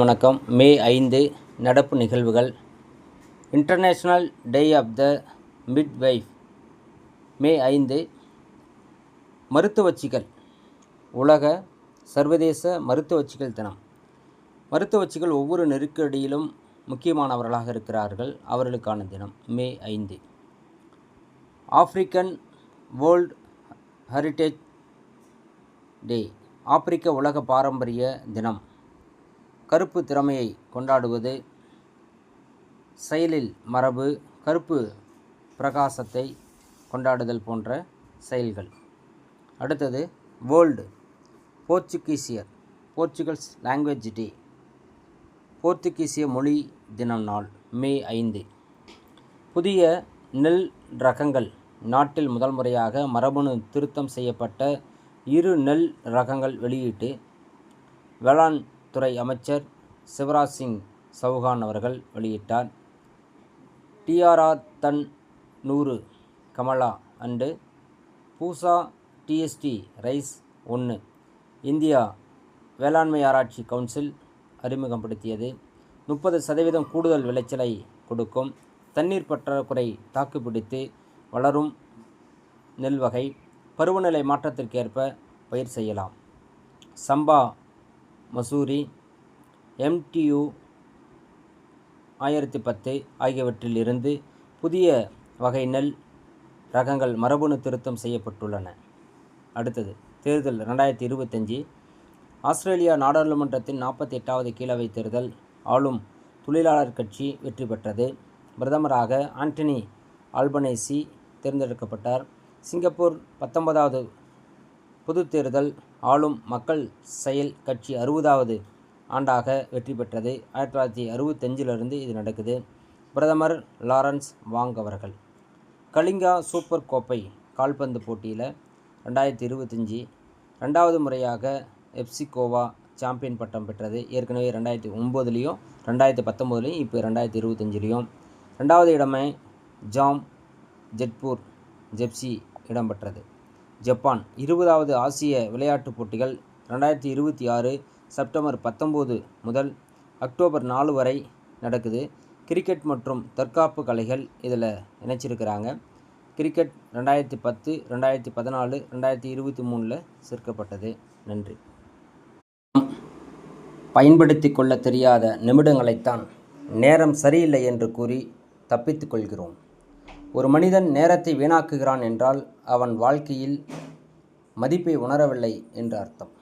வணக்கம். மே ஐந்து நடப்பு நிகழ்வுகள். International day of the midwife May ஐந்து மருத்துவச்சிகள். உலக சர்வதேச மருத்துவச்சிகள் தினம். மருத்துவச்சிகள் ஒவ்வொரு நெருக்கடியிலும் முக்கியமானவர்களாக இருக்கிறார்கள். அவர்களுக்கான தினம் மே ஐந்து. ஆப்பிரிக்கன் வேர்ல்ட் ஹெரிட்டேஜ் டே ஆப்பிரிக்க உலக பாரம்பரிய தினம். கருப்பு திறமையை கொண்டாடுவது செயலில் மரபு கருப்பு பிரகாசத்தை கொண்டாடுதல் போன்ற செயல்கள். அடுத்தது வேர்ல்டு போர்ச்சுகீசியர் போர்ச்சுகல்ஸ் லாங்குவேஜ் டே போர்த்துகீசிய மொழி தினம் நாள் மே ஐந்து. புதிய நெல் ரகங்கள் நாட்டில் முதல் முறையாக மரபணு திருத்தம் செய்யப்பட்ட இரு நெல் ரகங்கள் வெளியீட்டு வேளாண் துறை அமைச்சர் சிவராஜ் சிங் சவுகான் அவர்கள் வெளியிட்டார். டிஆர்ஆர் தன் நூறு Kamala and Pusa DST rice ஒன்று இந்தியா வேளாண்மை ஆராய்ச்சி கவுன்சில் அறிமுகப்படுத்தியது. முப்பது சதவீதம் கூடுதல் விளைச்சலை கொடுக்கும். தண்ணீர் பற்றாக்குறை தாக்குப்பிடித்து வளரும் நெல் வகை பருவநிலை மாற்றத்திற்கேற்ப பயிர் செய்யலாம். சம்பா மசூரி எம்டியு ஆயிரத்தி பத்து ஆகியவற்றில் இருந்து புதிய வகை நெல் ரகங்கள் மரபணு திருத்தம் செய்யப்பட்டுள்ளன. அடுத்தது தேர்தல் ரெண்டாயிரத்தி இருபத்தஞ்சி ஆஸ்திரேலியா நாடாளுமன்றத்தின் நாற்பத்தி எட்டாவது கீழவை தேர்தல் ஆளும் தொழிலாளர் கட்சி வெற்றி பெற்றது. பிரதமராக ஆண்டனி ஆல்பனேசி தேர்ந்தெடுக்கப்பட்டார். சிங்கப்பூர் பத்தொன்பதாவது பொது தேர்தல் ஆளும் மக்கள் செயல் கட்சி அறுபதாவது ஆண்டாக வெற்றி பெற்றது. ஆயிரத்தி தொள்ளாயிரத்தி அறுபத்தஞ்சிலிருந்து இது நடக்குது. பிரதமர் லாரன்ஸ் வாங் அவர்கள். கலிங்கா சூப்பர் கோப்பை கால்பந்து போட்டியில் ரெண்டாயிரத்தி இருபத்தஞ்சி ரெண்டாவது முறையாக எப்சிகோவா சாம்பியன் பட்டம் பெற்றது. ஏற்கனவே ரெண்டாயிரத்தி ஒம்போதுலேயும் ரெண்டாயிரத்தி பத்தொம்போதுலேயும் இப்போ ரெண்டாயிரத்தி இருபத்தஞ்சிலையும். ரெண்டாவது இடமே ஜாம் ஜெட்பூர் ஜெப்சி இடம்பெற்றது. ஜப்பான் இருபதாவது ஆசிய விளையாட்டுப் போட்டிகள் ரெண்டாயிரத்தி இருபத்தி ஆறு செப்டம்பர் பத்தொம்போது முதல் அக்டோபர் நாலு வரை நடக்குது. கிரிக்கெட் மற்றும் தற்காப்பு கலைகள் இதில் இணைச்சிருக்கிறாங்க. கிரிக்கெட் ரெண்டாயிரத்தி பத்து ரெண்டாயிரத்தி பதினாலு ரெண்டாயிரத்தி இருபத்தி மூணில் சேர்க்கப்பட்டது. நன்றி. பயன்படுத்தி கொள்ள தெரியாத நிமிடங்களைத்தான் நேரம் சரியில்லை என்று கூறி தப்பித்துக் கொள்கிறோம். ஒரு மனிதன் நேரத்தை வீணாக்குகிறான் என்றால் அவன் வாழ்க்கையில் மதிப்பை உணரவில்லை என்று அர்த்தம்.